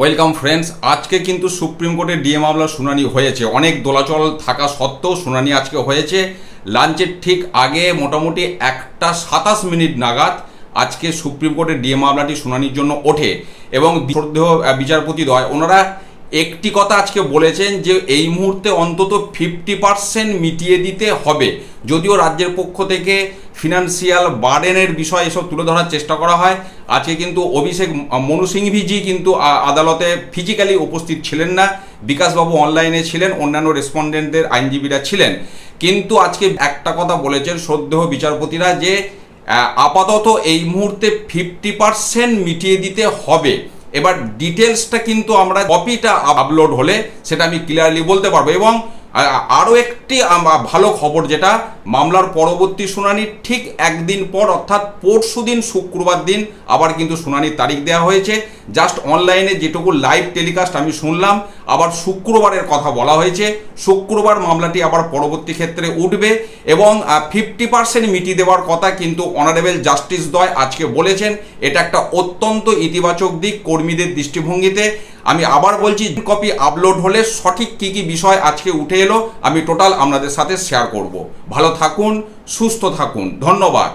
Welcome friends আজকে কিন্তু supreme কোর্টের ডিএ মামলার শুনানি হয়েছে। অনেক দোলাচল থাকা সত্ত্বেও শুনানি আজকে হয়েছে। লাঞ্চের ঠিক আগে মোটামুটি একটা সাতাশ মিনিট নাগাদ আজকে সুপ্রিম কোর্টের ডিএ মামলাটি শুনানির জন্য ওঠে এবং শ্রদ্ধেয় বিচারপতি দয়, ওনারা একটি কথা আজকে বলেছেন যে এই মুহূর্তে অন্তত ফিফটি পার্সেন্ট মিটিয়ে দিতে হবে। যদিও রাজ্যের পক্ষ থেকে ফিনান্সিয়াল বার্ডেনের বিষয় এসব তুলে ধরার চেষ্টা করা হয়। আজকে কিন্তু অভিষেক মনু সিংভিজি কিন্তু আদালতে ফিজিক্যালি উপস্থিত ছিলেন না। বিকাশবাবু অনলাইনে ছিলেন, অন্যান্য রেসপন্ডেন্টদের আইনজীবীরা ছিলেন। কিন্তু আজকে একটা কথা বলেছেন শ্রদ্ধেয় বিচারপতিরা যে আপাতত এই মুহূর্তে ফিফটি পার্সেন্ট মিটিয়ে দিতে হবে। এবার ডিটেলসটা কিন্তু আমরা কপিটা আপলোড হলে সেটা আমি ক্লিয়ারলি বলতে পারব এবং আরও একটি ভালো খবর যেটা, মামলার পরবর্তী শুনানি ঠিক একদিন পর, অর্থাৎ পরশু দিন, শুক্রবার দিন, আবার কিন্তু শুনানির তারিখ দেওয়া হয়েছে। জাস্ট অনলাইনে যেটুকু লাইভ টেলিকাস্ট আমি শুনলাম, আবার শুক্রবারের কথা বলা হয়েছে। শুক্রবার মামলাটি আবার পরবর্তী ক্ষেত্রে উঠবে এবং ফিফটি পার্সেন্ট মিটিয়ে দেওয়ার কথা কিন্তু অনারেবল জাস্টিস দয় আজকে বলেছেন। এটা একটা অত্যন্ত ইতিবাচক দিক কর্মীদের দৃষ্টিভঙ্গিতে। আমি আবার বলছি কপি আপলোড হলে সঠিক কী কী বিষয় আজকে উঠে এলো, আমি টোটাল আপনাদের সাথে শেয়ার করব। ভালো থাকুন, সুস্থ থাকুন। ধন্যবাদ।